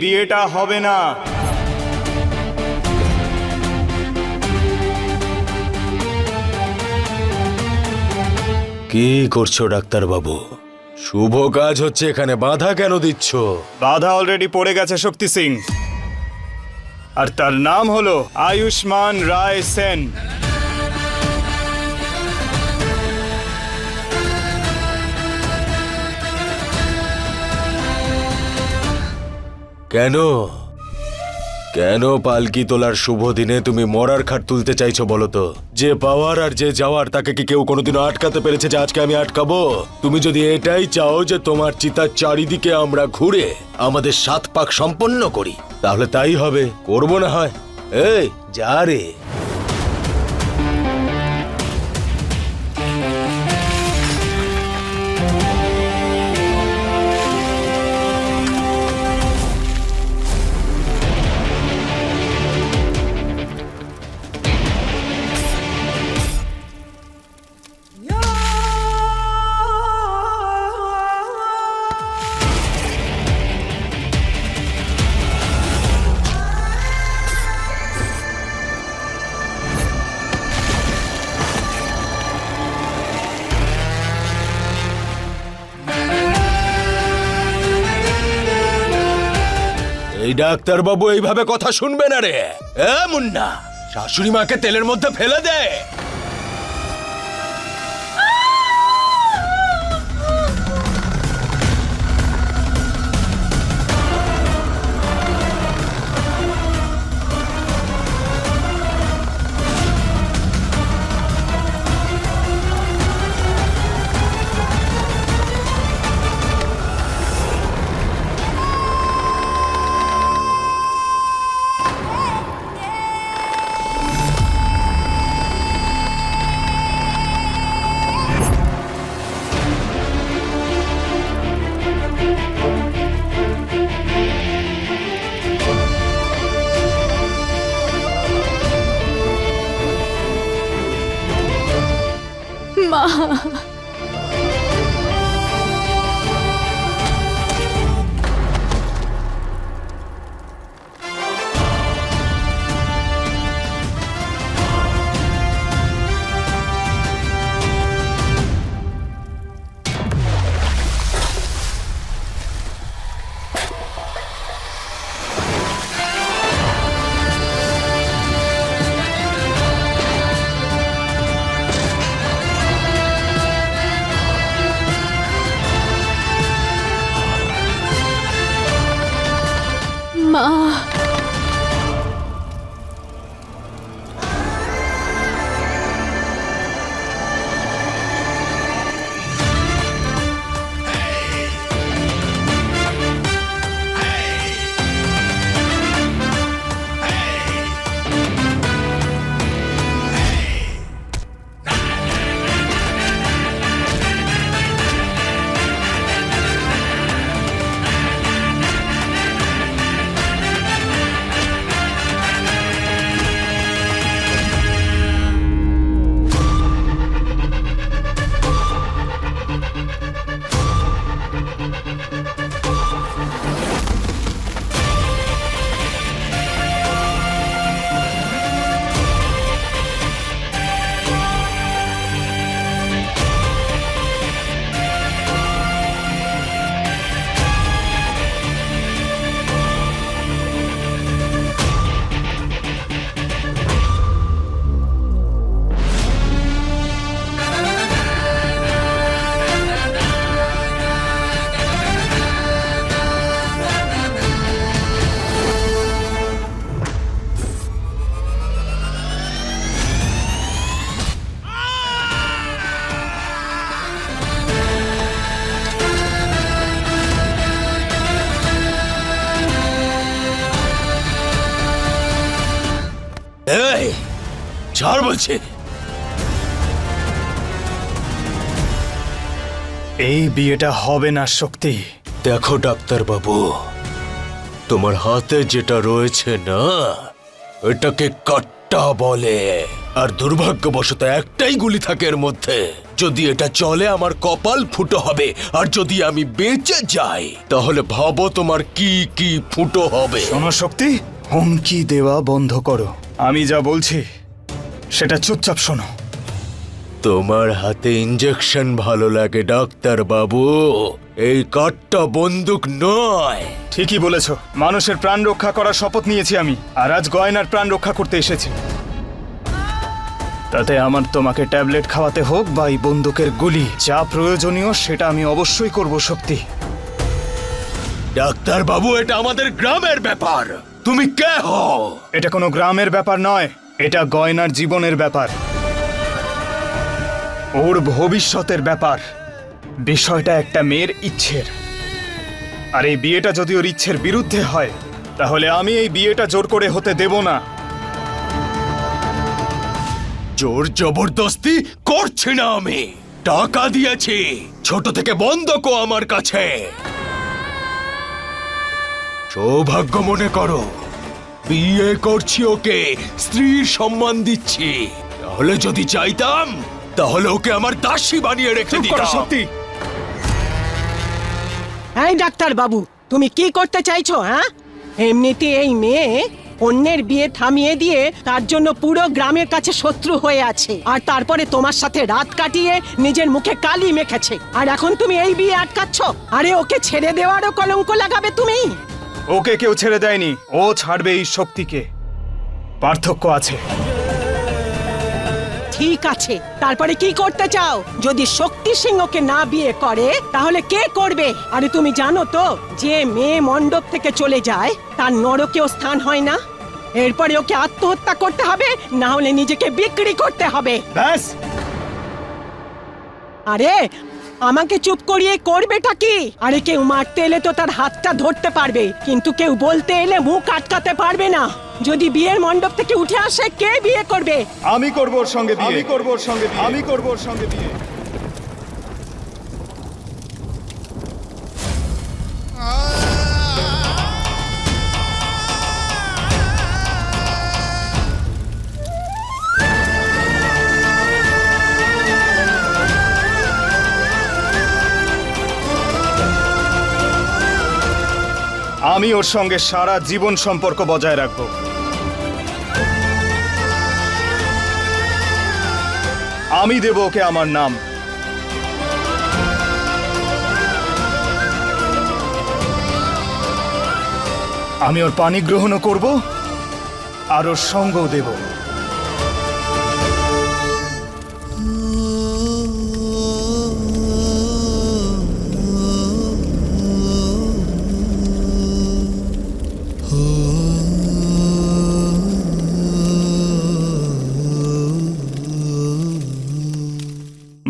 বিয়েটা হবে না। কি করছ ডাক্তার বাবু শুভ কাজ হচ্ছে এখানে বাধা কেন দিচ্ছ? বাধা অলরেডি পড়ে গেছে শক্তি সিং। আর তার নাম হলো আয়ুষ্মান রায় সেন। কেন? কেন পালকি তোলার শুভ দিনে তুমি মরার খাট তুলতে চাইছো বলো তো? যে পাওয়ার আর যে যাওয়ার তাকে কি কেউ কোনোদিনও আটকাতে পেরেছে যে আজকে আমি আটকাবো? তুমি যদি এটাই চাও যে তোমার চিতার চারিদিকে আমরা ঘুরে আমাদের সাত পাক সম্পন্ন করি, তাহলে তাই হবে, করব না হয়। এই, যা রে। এই ডাক্তার বাবু এইভাবে কথা শুনবে না রে। এ মুন্না শাশুড়ি মাকে তেলের মধ্যে ফেলে দে। 哈。ছাড় বলছে। এই বিয়েটা হবে না শক্তি। দেখো ডাক্তার বাবু তোমার হাতে যেটা রয়েছে না এটাকে কাট্টা বলে। আর দুর্ভাগ্যবশত একটাই গুলি থাকে এর মধ্যে। যদি এটা চলে আমার কপাল ফুটো হবে। আর যদি আমি বেঁচে যাই তাহলে ভাবো তোমার কি কি ফুটো হবে। শোনো শক্তি হুমকি দেওয়া বন্ধ করো। আমি যা বলছি সেটা চুপচাপ শোনো। তোমার হাতে ইঞ্জেকশন ভালো লাগে ডাক্তার বাবু এই কাঠটা বন্দুক নয়। ঠিকই বলেছ মানুষের প্রাণ রক্ষা করার শপথ নিয়েছি আমি আর আজ গয়নার প্রাণ রক্ষা করতে এসেছি। তাতে আমার তোমাকে ট্যাবলেট খাওয়াতে হোক বা এই বন্দুকের গুলি যা প্রয়োজনীয় সেটা আমি অবশ্যই করব শক্তি ডাক্তার বাবু এটা আমাদের গ্রামের ব্যাপার। তুমি কে হও? এটা কোনো গ্রামের ব্যাপার নয় এটা গয়নার জীবনের ব্যাপার। ওর ভবিষ্যতের ব্যাপার। বিষয়টা একটা মেয়ের ইচ্ছের। আর এই বিয়েটা যদি ওর ইচ্ছের বিরুদ্ধে হয়, তাহলে আমি এই বিয়েটা জোর করে হতে দেব না। জোর জবরদস্তি করছি না আমি। টাকা দিয়েছি, ছোট থেকে বন্ধকও আমার কাছে। সৌভাগ্য মনে করো। বিয়ে করছি ওকে স্ত্রীর সম্মান দিচ্ছি। তাহলে যদি চাইতাম তাহলে ওকে আমার দাসী বানিয়ে রেখে দিতাম। সত্যি। এই ডাক্তার বাবু তুমি কি করতে চাইছো হ্যাঁ? এমনিতে এই মেয়ে অন্যের বিয়ে থামিয়ে দিয়ে তার জন্য পুরো গ্রামের কাছে শত্রু হয়ে আছে। আর তারপরে তোমার সাথে রাত কাটিয়ে নিজের মুখে কালি মেখেছে। আর এখন তুমি এই বিয়ে আটকাচ্ছ? আরে ওকে ছেড়ে দেওয়ারও কলঙ্ক লাগাবে তুমি। ওকে কেউ ছেড়ে দেয়নি। ও ছাড়বে এই শক্তিকে। পার্থক্য আছে। ঠিক আছে তারপরে কি করতে চাও? যদি শক্তি সিংহকে না বিয়ে করে তাহলে কে করবে? আরে তুমি জানো তো যে মেয়ে মণ্ডপ থেকে চলে যায় তার নরকেও স্থান হয় না। এরপরে ওকে আত্মহত্যা করতে হবে না হলে নিজেকে বিক্রি করতে হবে। ব্যাস! আরে আমাকে চুপ করিয়ে করবেটা কি? আরে কেউ মারতে এলে তো তার হাতটা ধরতে পারবে কিন্তু কেউ বলতে এলে মুখ আটকাতে পারবে না। যদি বিয়ের মণ্ডপ থেকে উঠে আসে কে বিয়ে করবে? আমি করব ওর সঙ্গে বিয়ে। আমি করব ওর সঙ্গে বিয়ে। আমি করব ওর সঙ্গে বিয়ে। আমি ওর সঙ্গে সারা জীবন সম্পর্ক বজায় রাখব। আমি দেব ওকে আমার নাম। আমি ওর পানি গ্রহণও করব আর ওর সঙ্গও দেব।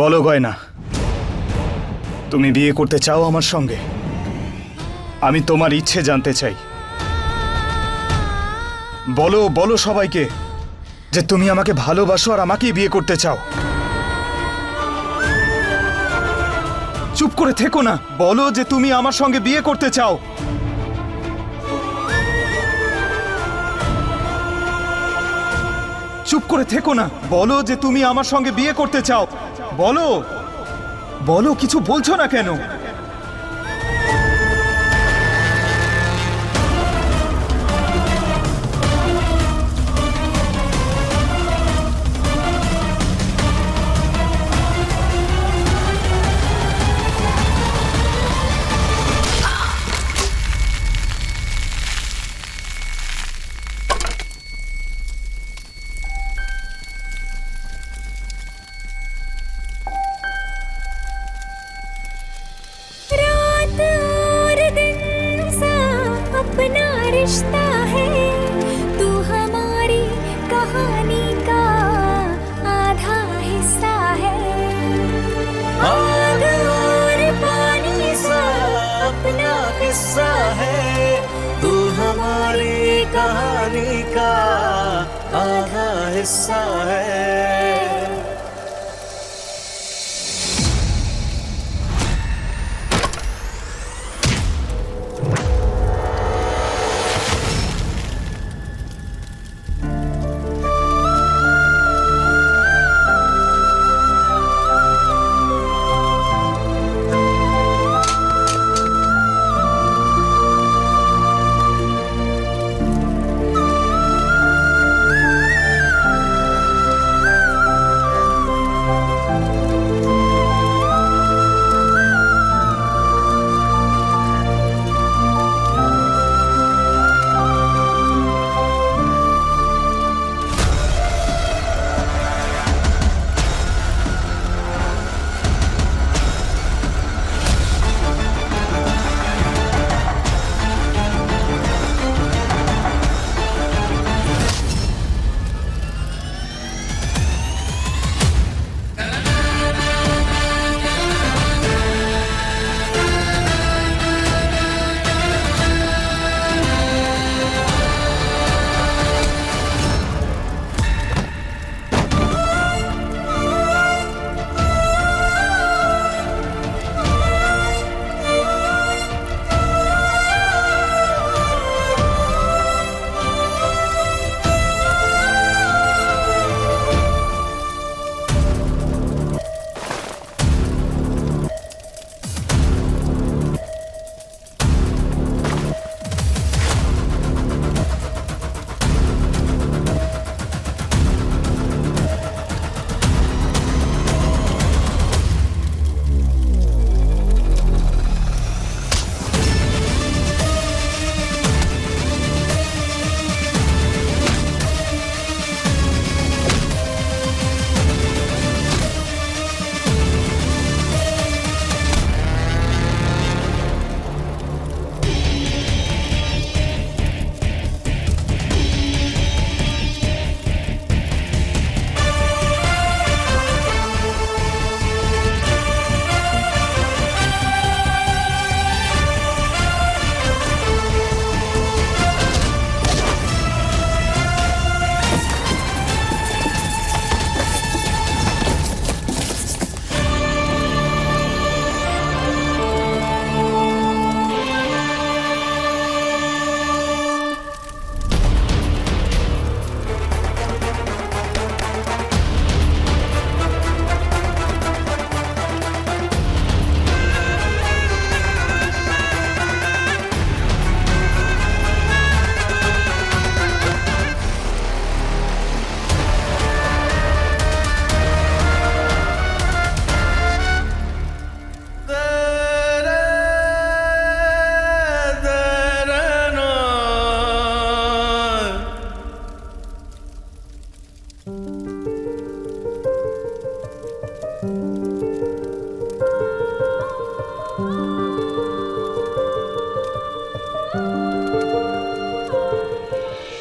বলো গয়না তুমি বিয়ে করতে চাও আমার সঙ্গে? আমি তোমার ইচ্ছে জানতে চাই। বলো বলো সবাইকে যে তুমি আমাকে ভালোবাসো আর আমাকেই বিয়ে করতে চাও। চুপ করে থেকো না। বলো যে তুমি আমার সঙ্গে বিয়ে করতে চাও। চুপ করে থেকো না। বলো যে তুমি আমার সঙ্গে বিয়ে করতে চাও। বলো। বলো কিছু বলছো না কেন? आधा हिस्सा है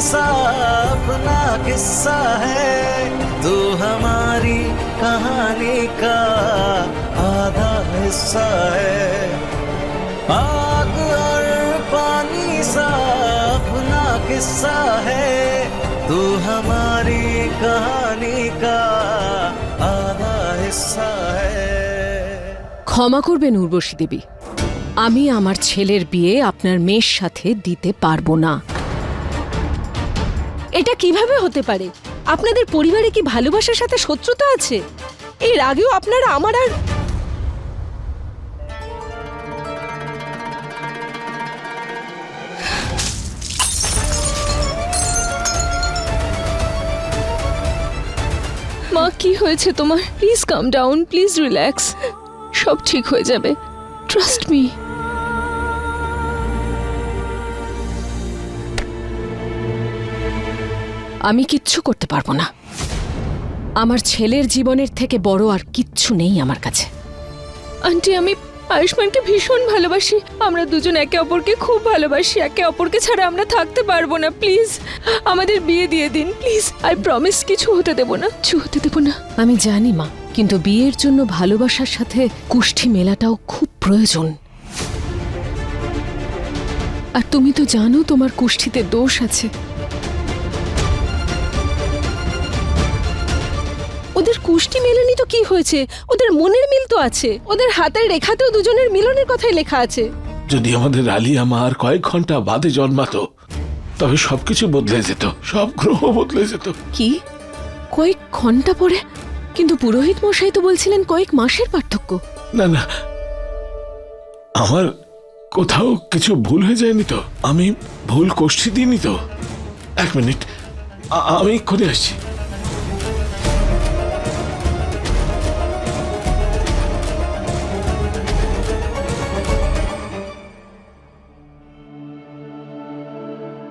पानी सा अपना किस्सा है तू हमारी कहानी का आधा हिस्सा है आग और पानी सा अपना किस्सा है तू हमारी कहानी का आधा हिस्सा है ক্ষমা করবেন উর্বশী দেবী আমি আমার ছেলের বিয়ে আপনার মেয়ের সাথে দিতে পারবো না এটা কীভাবে হতে পারে? আপনাদের পরিবারে কি ভালোবাসার সাথে শত্রুতা আছে? এর আগেও আপনারা আমার আর মা, কি হয়েছে তোমার? Please calm down please relax সব ঠিক হয়ে যাবে। ট্রাস্ট মি আমি কিচ্ছু করতে পারব না। আমার ছেলের জীবনের থেকে বড় আর কিচ্ছু নেই আমার কাছে। আন্টি আমি আয়ুষ্মানকে ভীষণ ভালোবাসি। আমরা দুজন একে অপরকে খুব ভালোবাসি। একে অপরকে ছাড়া আমরা থাকতে পারব না প্লিজ। আমাদের বিয়ে দিয়ে দিন প্লিজ। আই প্রমিস কিছু হতে দেব না কিছু হতে দেব না। আমি জানি মা কিন্তু বিয়ের জন্য ভালোবাসার সাথে কুষ্ঠি মেলাটাও খুব প্রয়োজন। আর তুমি তো জানো তোমার কুষ্ঠিতে দোষ আছে। ওদের কুষ্টি মেলেনি তো কি হয়েছে? ওদের মনের মিল তো আছে। ওদের হাতের রেখাতেও দুজনের মিলনের কথাই লেখা আছে। যদি আমাদের আলিয়া মা আর কয়েক ঘণ্টা বাদে জন্মাতো তবে সবকিছু বদলে যেত সব গ্রহ বদলে যেত। কি? কয়েক ঘণ্টা পরে? কিন্তু পুরোহিত মশাই তো বলছিলেন কয়েক মাসের পার্থক্য। না না। আমার কোথাও কিছু ভুল হয়ে যায়নি তো? আমি ভুল কোষ্ঠী দিইনি তো? এক মিনিট। আমি করে আসছি।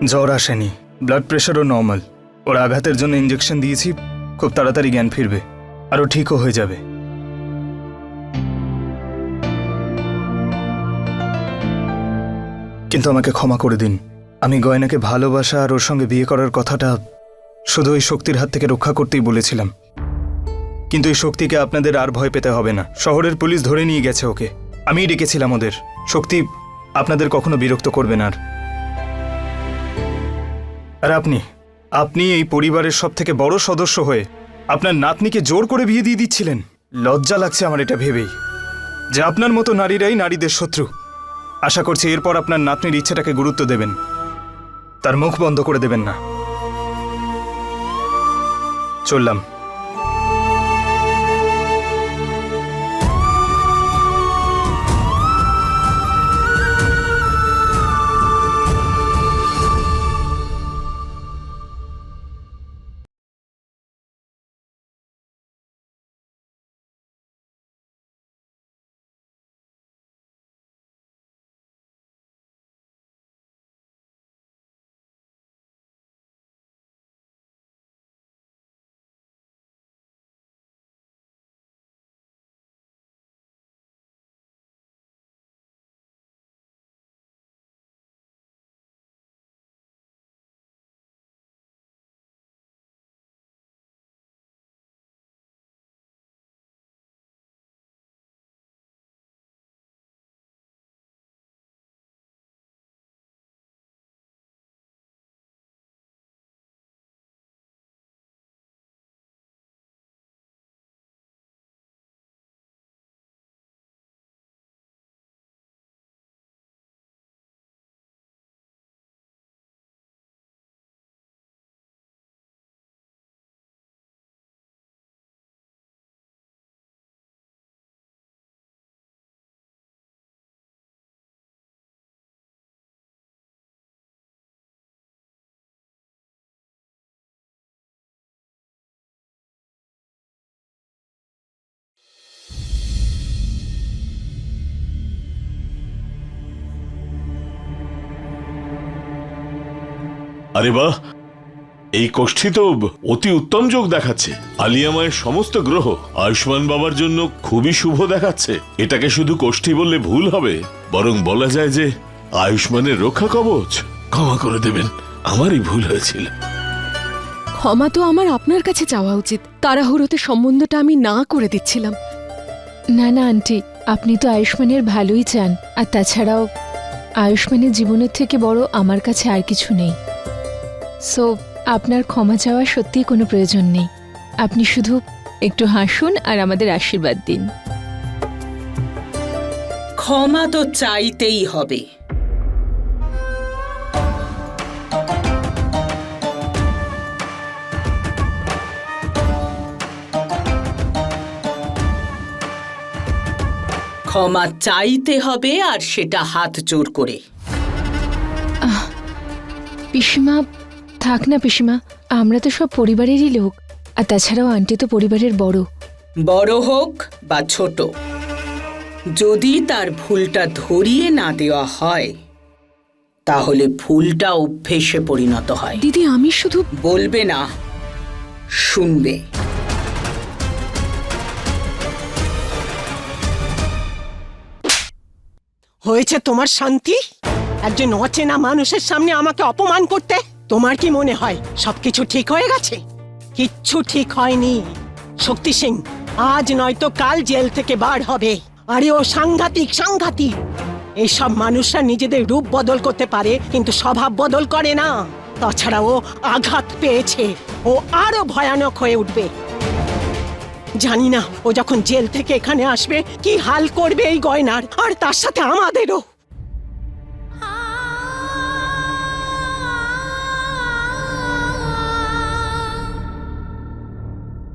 জ্বর আসেনি। ব্লাড প্রেশারও নর্মাল ওর আঘাতের জন্য ইঞ্জেকশন দিয়েছি, খুব তাড়াতাড়ি জ্ঞান ফিরবে। আরও ঠিকও হয়ে যাবে। কিন্তু আমাকে ক্ষমা করে দিন। আমি গয়নাকে ভালোবাসা আর ওর সঙ্গে বিয়ে করার কথাটা শুধু ওই শক্তির হাত থেকে রক্ষা করতেই বলেছিলাম। কিন্তু এই শক্তিকে আপনাদের আর ভয় পেতে হবে না। শহরের পুলিশ ধরে নিয়ে গেছে ওকে। আমিই ডেকেছিলাম ওদের। শক্তি আপনাদের কখনো বিরক্ত করবে না আর। আর আপনি আপনি এই পরিবারের সব থেকে বড় সদস্য হয়ে আপনার নাতনিকে জোর করে বিয়ে দিয়ে দিচ্ছিলেন। লজ্জা লাগছে আমার এটা ভেবেই। যে আপনার মতো নারীরাই নারীদের শত্রু। আশা করছি এরপর আপনার নাতনির ইচ্ছেটাকে গুরুত্ব দেবেন। তার মুখ বন্ধ করে দেবেন না। চললাম। আরে বাহ! এই কোষ্ঠী তো অতি উত্তম যোগ দেখাচ্ছে। আলিয়া মায়ের সমস্ত গ্রহ আয়ুষ্মান বাবার জন্য খুবই শুভ দেখাচ্ছে। এটাকে শুধু কোষ্ঠী বললে ভুল হবে বরং বলা যায় যে আয়ুষ্মানের রক্ষা কবচ। ক্ষমা করে দেবেন আমারই ভুল হয়েছিল। ক্ষমা তো আমার আপনার কাছে চাওয়া উচিত। তাড়াহুড়োতে সম্বন্ধটা আমি না করে দিচ্ছিলাম। না না আন্টি আপনি তো আয়ুষ্মানের ভালোই চান। আর তাছাড়াও আয়ুষ্মানের জীবনের থেকে বড় আমার কাছে আর কিছু নেই। সো আপনার ক্ষমা চাওয়ার সত্যিই কোনো প্রয়োজন নেই। আপনি শুধু একটু হাসুন আর আমাদের আশীর্বাদ দিন। ক্ষমা তো চাইতেই হবে। ক্ষমা চাইতে হবে আর সেটা হাত জোর করে। পিসিমা থাক না পিসিমা আমরা তো সব পরিবারেরই লোক আর তাছাড়াও আন্টি তো পরিবারের বড়। বড় হোক বা ছোট যদি তার ভুলটা ধরিয়ে না দেওয়া হয় তাহলে ভুলটা অভ্যেসে পরিণত হয়। দিদি আমি শুধু বলবে না শুনবে। হয়েছে তোমার শান্তি? একজন অচেনা মানুষের সামনে আমাকে অপমান করতে? তোমার কি মনে হয় সবকিছু ঠিক হয়ে গেছে? কিচ্ছু ঠিক হয়নি। শক্তি সিং, আজ নয়তো কাল জেল থেকে বার হবে। আরে ও সাংঘাতিক সাংঘাতিক। এইসব মানুষরা নিজেদের রূপ বদল করতে পারে, কিন্তু স্বভাব বদল করে না। তাছাড়া ও আঘাত পেয়েছে। ও আরও ভয়ানক হয়ে উঠবে। জানি না ও যখন জেল থেকে এখানে আসবে, কি হাল করবে এই গয়নার। আর তার সাথে আমাদেরও।